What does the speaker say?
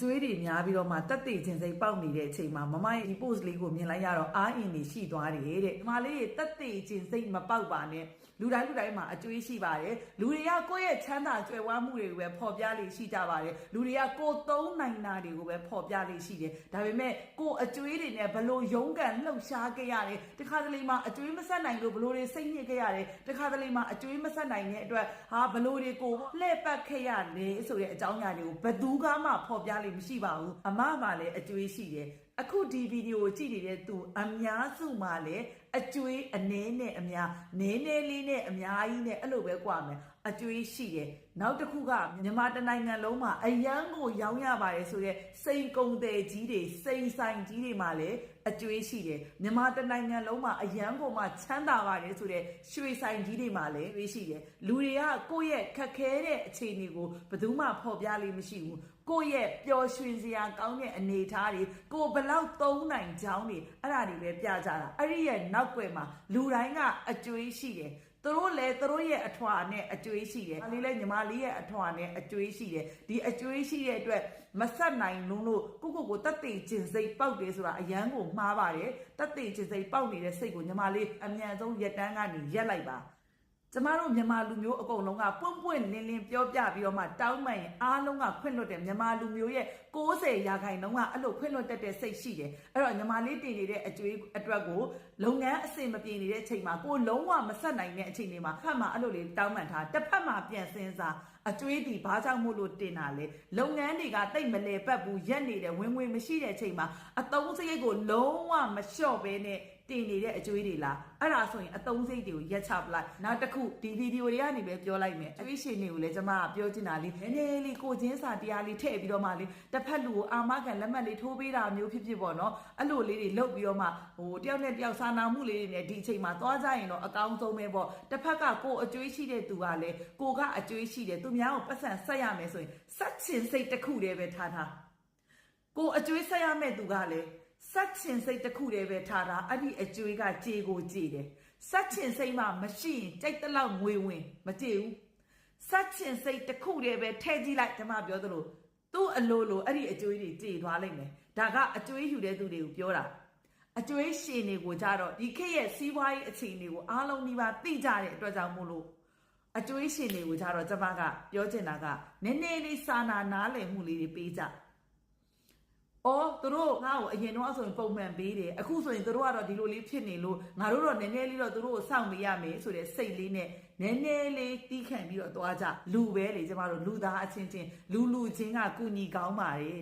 ကျွေးတွေများပြီးတော့မှတက်တေခြင်းစိတ်ပေါက်နေတဲ့အချိန်မှာမမရဲ့ဒီ post လေးကိုမြင်လိုက်ရတော့အားအင်နေရှိသွားတယ်တဲ့မမလေးရဲ့တက်တေခြင်းစိတ်မပေါက်ပါနဲ့လူတိုင်းလူတိုင်းမှာအကျွေးရှိပါတယ်လူတွေကကိုယ့်ရဲ့ချမ်းသာကြွယ်ဝမှုတွေကိုပဲဖော်ပြလေးရှိကြပါတယ်လူတွေကကိုယ်သုံးနိုင်တာတွေကိုပဲဖော်ပြလေးရှိတယ်ဒါပေမဲ့ကိုယ်အကျွေးတွေနဲ့ဘလို့ရုန်းကန်လှုပ်ရှားခဲ့ရတယ်တခါတလေမှာအကျွေးမဆက်နိုင်လို့ဘလို့တွေစိတ်ညစ်ခဲ့ရတယ်တခါတလေမှာအကျွေးမဆက်နိုင်တဲ့အတွက်ဟာဘလို့တွေကိုလှည့်ပတ်ခဲ့ရတယ်ဆိုတဲ့အကြောင်းအရာတွေကိုဘယ်သူကမှဖော်ပြလေးမရှိပါဘူးအမမှလည်းအကျွေးရှိတယ် အခုဒီဗီဒီယိုကိုကြည့်နေတဲ့သူအများစုမှလည်းအကျွေးအနည်းနဲ့အများနည်းနည်းလေးနဲ့အများကြီးနဲ့အဲ့လိုပဲကြွားမယ်အကျွေးရှိတယ်နောက်တစ်ခုကမြန်မာတနိုင်ငံလုံးမှာအယမ်းကိုရောင်းရပါတယ်ဆိုတဲ့စိန်ကုံတယ်ကြီးတွေစိန်ဆိုင်ကြီးတွေမှာလည်းအကျွေးရှိတယ်မြန်မာတနိုင်ငံလုံးမှာအယမ်းကိုမှချမ်းသာပါတယ်ဆိုတဲ့ရွှေဆိုင်ကြီးတွေမှာလည်းရွေးရှိတယ်လူတွေကကိုယ့်ရဲ့ခက်ခဲတဲ့အခြေအနေကိုဘယ်သူမှဖော်ပြလို့မရှိဘူးကိုယ့်ရဲ့ပျော်ရွှင်စရာကောင်းတဲ့အနေအထားတွေကိုယ်ဘလောက်သုံးနိုင်ကြောင်းတွေအဲ့ဒါတွေပဲပြကြတာအဲ့ဒီရဲ့နောက်ွယ်မှာလူတိုင်းကအကျွေးရှိတယ်သူတို့လည်းသူတို့ရဲ့အထွာနဲ့အကျွေးရှိတယ်။ဒါလေးလည်းညီမလေးရဲ့အထွာနဲ့အကျွေးရှိတယ်။ဒီအကျွေးရှိတဲ့အတွက်မဆက်နိုင်လုံးလို့ကိုကိုကိုတက်တေကျင်စိတ်ပေါက်တယ်ဆိုတာအရန်ကိုမှားပါတယ်။တက်တေကျင်စိတ်ပေါက်နေတဲ့စိတ်ကိုညီမလေးအမြန်ဆုံးရက်တန်းကနေရက်လိုက်ပါ။ ကျမတို့မြန်မာလူမျိုးအကုန်လုံးကပွန့်ပွန့်လင်းလင်းပြောပြပြီးတော့မှတောင်းပန်ရင်အားလုံးကခွင့်လွတ်တယ်မြန်မာလူမျိုးရဲ့60ရာခိုင်နှုန်းကအဲ့လိုခွင့်လွတ်တတ်တဲ့စိတ်ရှိတယ်အဲ့တော့ညီမလေးတင်နေတဲ့အကျွေးအတွက်ကိုလုပ်ငန်းအဆင်မပြေနေတဲ့အချိန်မှာကိုလုံးဝမဆက်နိုင်တဲ့အချိန်တွေမှာဖတ်မှာအဲ့လိုလေးတောင်းပန်ထားတစ်ဖက်မှာပြန်စင်းစားအကျွေးဒီဘာကြောင့်မို့လို့တင်တာလဲလုပ်ငန်းတွေကတိတ်မလဲပတ်ဘူးရက်နေတယ်ဝင်ဝင်မရှိတဲ့အချိန်မှာအတုံးစရိတ်ကိုလုံးဝမလျှော့ဘဲနဲ့ တင်နေတဲ့အကျွေးတွေလားအဲ့ဒါဆိုရင်အတုံးစိတ်တွေကိုရက်ချပလိုက်နောက်တစ်ခုဒီဗီဒီယိုတွေကနေပဲပြောလိုက်မယ်အကျွေးရှင်တွေကိုလည်းကျွန်မကပြောချင်တာလေးနည်းနည်းလေးကိုချင်းစာတရားလေးထည့်ပြီးတော့မှလေးတစ်ဖက်လူကိုအာမခံလက်မှတ်လေးထိုးပေးတာမျိုးဖြစ်ဖြစ်ပေါ့နော်အဲ့လိုလေးတွေလုပ်ပြီးတော့မှဟိုတယောက်နဲ့တယောက်စာနာမှုလေးတွေနဲ့ဒီအချိန်မှာသွားကြရင်တော့အကောင်းဆုံးပဲပေါ့တစ်ဖက်ကကိုအကျွေးရှိတဲ့သူကလည်းကိုကအကျွေးရှိတယ်သူများကိုပတ်စံဆက်ရမယ်ဆိုရင်စက်ချင်စိတ်တစ်ခုတည်းပဲထားထားကိုအကျွေးဆက်ရမယ့်သူကလည်း စက်ချင်စိတ်တစ်ခုတည်းပဲထားတာအဲ့ဒီအကျွေးကကြေကိုကြေတယ်စက်ချင်စိတ်မှမရှိရင်ကြိုက်တလောက်ငွေဝင်မကြေဘူးစက်ချင်စိတ်တစ်ခုတည်းပဲထဲကြည့်လိုက်ဓမ္မပြောသလိုသူ့အလိုလိုအဲ့ဒီအကျွေးတွေကြေသွားလိမ့်မယ်ဒါကအကျွေးယူတဲ့သူတွေကိုပြောတာအကျွေးရှင်တွေကိုကြတော့ဒီခေတ်ရဲ့စီးပွားရေးအခြေအနေကိုအားလုံးဒီပါသိကြတဲ့အတွက်ကြောင့်မို့လို့အကျွေးရှင်တွေကိုကြတော့ကျမကပြောချင်တာကနည်းနည်းလေးစာနာနားလည်မှုလေးတွေပေးကြ အော်သူတို့ငါ့ကိုအရင်တော့ဆိုရင်ပုံမှန်ပေးတယ်အခုဆိုရင်သူတို့ကတော့ဒီလိုလေးဖြစ်နေလို့ငါတို့တော့နည်းနည်းလေးတော့သူတို့ကိုစောင့်ပေးရမယ်ဆိုတဲ့စိတ်လေးနဲ့နည်းနည်းလေးတီးခံပြီးတော့သွားကြလူပဲလေကျမတို့လူသားအချင်းချင်းလူလူချင်းကကုညီကောင်းပါတယ်